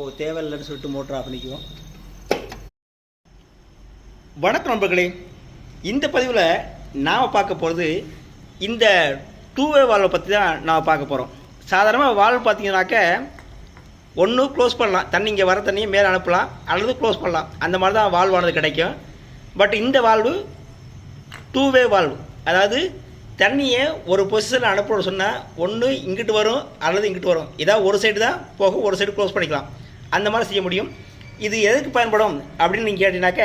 ஓ தேவையில்லைன்னு சொல்லிட்டு motor off பண்ணிக்குவோம். வணக்கம் நண்பர்களே. இந்த பதிவில் நாம் பார்க்க போகிறது இந்த டூவே வால்வை பற்றி தான் நாம் பார்க்க போகிறோம் சாதாரணமாக வால்வ் பார்த்தீங்கன்னாக்க ஒன்று க்ளோஸ் பண்ணலாம். தண்ணி இங்கே வர தண்ணியை மேலே அனுப்பலாம். அல்லது க்ளோஸ் பண்ணலாம். அந்த மாதிரி தான் வால்வானது கிடைக்கும். பட் இந்த வால்வு டூவே வால்வு அதாவது தண்ணியை ஒரு பொசிஷனில் அனுப்பணும்னு சொன்னால் ஒன்று இங்கிட்டு வரும் அல்லது இங்கிட்டு வரும். இதான் ஒரு சைடு தான் போகும் ஒரு சைடு க்ளோஸ் பண்ணிக்கலாம். அந்த மாதிரி செய்ய முடியும். இது எதுக்கு பயன்படும் அப்படின்னு நீங்கள் கேட்டீங்கன்னாக்க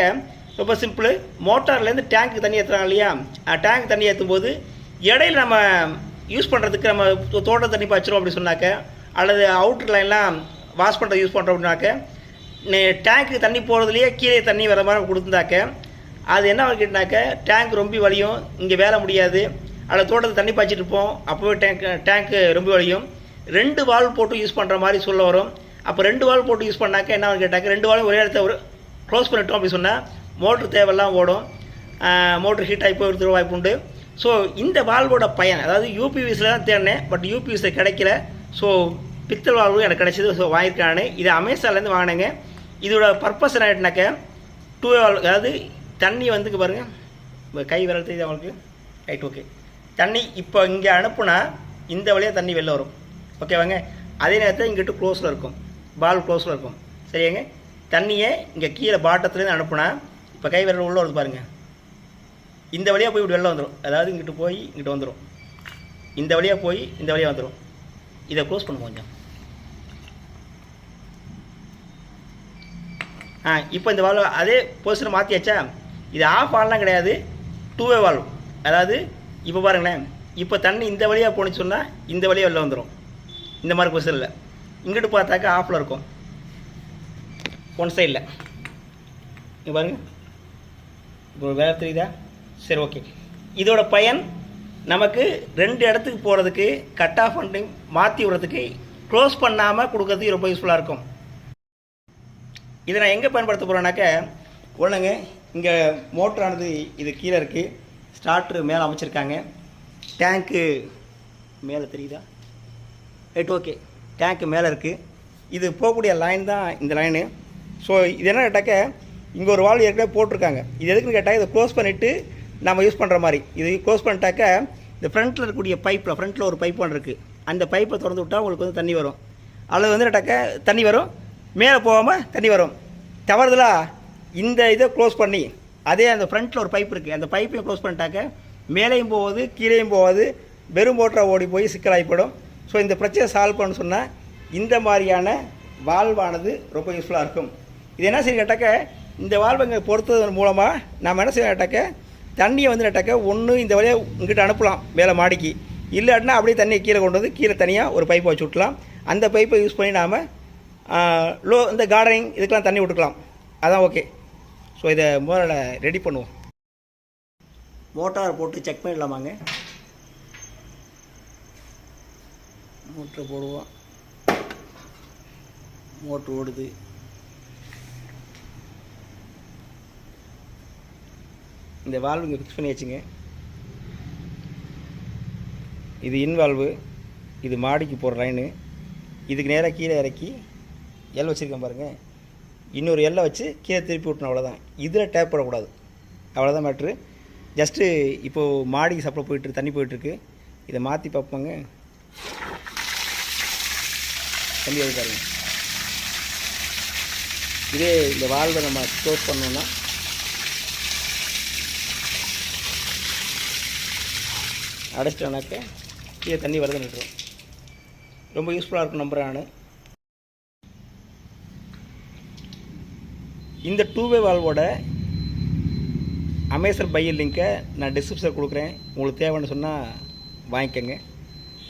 ரொம்ப சிம்பிள் மோட்டார்லேருந்து டேங்க்கு தண்ணி ஏற்றுறாங்க இல்லையா? டேங்க் தண்ணி ஏற்றும் போது இடையில நம்ம யூஸ் பண்ணுறதுக்கு நம்ம தோட்ட தண்ணி பாய்ச்சிரும் அப்படின்னு சொன்னாக்க அல்லது அவுட்டர் லைன்லாம் வாஷ் பண்ணுறது யூஸ் பண்ணுறோம் அப்படின்னாக்க டேங்க்கு தண்ணி போகிறதுலையே கீழே தண்ணி வர மாதிரி கொடுத்துருந்தாக்க அது என்ன கேட்டாக்க டேங்க் ரொம்ப வலியும் இங்கே வேலை முடியாது. அதில் தோட்டத்தில் தண்ணி பாய்ச்சிட்டு இருப்போம் அப்போவே டேங்க் டேங்க்கு ரொம்ப வலியும். ரெண்டு வால்வ் போட்டு யூஸ் பண்ணுற மாதிரி சொல்ல வரும். அப்போ ரெண்டு வால் போட்டு யூஸ் பண்ணாக்க என்ன கேட்டாக்க ரெண்டு வாலும் ஒரே இடத்த ஒரு க்ளோஸ் பண்ணிட்டோம் அப்படின்னு சொன்னால் மோட்ரு தேவையெல்லாம் ஓடும். மோட்ரு ஹீட் ஆகி போகிறதுக்கு வாய்ப்பு உண்டு. ஸோ இந்த வால்வோட பயன் அதாவது யூபிவிஸில் தான் தேடினேன் பட் யூபிவிஸில் கிடைக்கல. ஸோ பித்தல் வால்வு எனக்கு கிடைச்சது ஸோ வாங்கியிருக்கேன் இது அமேசான்லேருந்து வாங்கினேங்க. இதோட பர்பஸ் என்ன ஆகிட்டுனாக்க டூ வால் அதாவது தண்ணி வந்துக்கு பாருங்கள் கை விரல் தெரியுது அவங்களுக்கு ரைட் ஓகே தண்ணி இப்போ இங்கே அனுப்புனா இந்த வழியாக தண்ணி வெளில வரும். ஓகேவாங்க அதே நேரத்தில் இங்கிட்டு க்ளோஸில் இருக்கும். பால் க்ளோஸில் இருக்கும். சரியாங்க? தண்ணியை இங்கே கீழே பாட்டத்துலேருந்து அனுப்புனா இப்போ கை விரல் உள்ளே வருது பாருங்கள் இந்த வழியாக போய் இப்படி வெளில வந்துடும் அதாவது இங்கிட்டு போய் இங்கிட்டு வந்துடும் இந்த வழியாக போய் இந்த வழியாக வந்துடும் இதை க்ளோஸ் பண்ணுவோம் கொஞ்சம். ஆ இப்போ இந்த வால்வ் அதே பொசிஷனை மாற்றியாச்சா இது ஆஃப் ஆன்லாம் கிடையாது. டூவே வால்வ் அதாவது இப்போ பாருங்களேன். இப்போ தண்ணி இந்த வழியாக போணுச்சு சொன்னால் இந்த வழியாக வெளில வந்துடும் இந்த மாதிரி பொசிஷனில் இங்கிட்டு பார்த்தாக்கா ஆஃபில் இருக்கும். ஒன் சைடில் இங்கே பாருங்க. இப்போ வேலை தெரியுதா? சரி ஓகே இதோட பயன் நமக்கு ரெண்டு இடத்துக்கு போகிறதுக்கு கட் ஆஃப் பண்ணி மாற்றி விடுறதுக்கு க்ளோஸ் பண்ணாமல் கொடுக்கறதுக்கு ரொம்ப யூஸ்ஃபுல்லாக இருக்கும். இதை நான் எங்கே பயன்படுத்த போகிறேன்னாக்க ஒன்றுங்க இங்கே மோட்டரானது இது கீழே இருக்குது ஸ்டார்ட்ரு மேலே அமைச்சிருக்காங்க. டேங்க்கு மேலே தெரியுதா? ரைட் ஓகே டேங்க்கு மேலே இருக்குது இது போகக்கூடிய லைன் தான் இந்த லைனு ஸோ இது என்ன கேட்டாக்க இங்கே ஒரு வால் ஏற்கனவே போட்டிருக்காங்க. இது எதுக்குன்னு கேட்டால் இதை க்ளோஸ் பண்ணிவிட்டு நம்ம யூஸ் பண்ணுற மாதிரி. இது க்ளோஸ் பண்ணிட்டாக்க இந்த ஃப்ரண்ட்டில் இருக்கக்கூடிய பைப்பில் ஃப்ரண்ட்டில் ஒரு பைப் ஒன்று இருக்குது அந்த பைப்பை திறந்து விட்டால் உங்களுக்கு வந்து தண்ணி வரும். அல்லது வந்து கேட்டாக்க தண்ணி வரும். மேலே போகாமல் தண்ணி வரும். தவறுதலா இந்த இதை க்ளோஸ் பண்ணி அதே அந்த ஃப்ரண்ட்டில் ஒரு பைப் இருக்குது அந்த பைப்பையும் க்ளோஸ் பண்ணிட்டாக்க மேலேயும் போகாது கீழேயும் போகாது வெறும் மோட்டரை ஓடி போய் சிக்கலாகிப்படும் ஸோ இந்த பிரச்சனை சால்வ் பண்ண சொன்னால் இந்த மாதிரியான வால்வானது ரொம்ப யூஸ்ஃபுல்லாக இருக்கும். இது என்ன செய்ய கேட்டாக்க இந்த வால்வை இங்கே பொறுத்ததன் மூலமாக நம்ம என்ன செய்ய கேட்டாக்க தண்ணியை வந்து கேட்டாக்க ஒன்று இந்த வழியாக இங்கிட்ட அனுப்பலாம் மேலே மாடிக்கு. இல்லாட்டினா அப்படியே தண்ணியை கீழே கொண்டு வந்து கீழே தனியாக ஒரு பைப்பை வச்சு விட்லாம் அந்த பைப்பை யூஸ் பண்ணி நாம் லோ இந்த கார்டனிங் இதுக்கெல்லாம் தண்ணி விட்டுக்கலாம். அதான் ஓகே ஸோ இதை முதல்ல ரெடி பண்ணுவோம். மோட்டார் போட்டு செக் பண்ணிடலாமாங்க? மோட்ரு போடுவோம். மோட்ரு ஓடுது. இந்த வால்வு இங்கே ஃபிக்ஸ் பண்ணி வச்சுங்க இது இன்வால்வு இது மாடிக்கு போகிற லைனு இதுக்கு நேராக கீழே இறக்கி எல் வச்சுருக்கேன் பாருங்கள் இன்னொரு எல்லை வச்சு கீழே திருப்பி விட்டணும் அவ்வளோதான் இதில் டேப் போடக்கூடாது. அவ்வளோதான் மேட்ரு ஜஸ்ட்டு இப்போது மாடிக்கு சப்ளை போயிட்டு தண்ணி போயிட்டுருக்கு இதை மாற்றி பார்ப்போங்க. தண்ணி வருது இதே இந்த வால்வை நம்ம க்ளோஸ் பண்ணோம்னா அடைச்சிட்டோன்னாக்க கீழே தண்ணி வருது நிட்டுரும் ரொம்ப யூஸ்ஃபுல்லாக இருக்கும் நம்புகிறேன் நான். இந்த டூவே வால்வோட அமேசான் பையன் லிங்க்கை நான் டிஸ்கிரிப்ஷன் கொடுக்குறேன். உங்களுக்கு தேவைன்னு சொன்னால் வாங்கிக்கோங்க.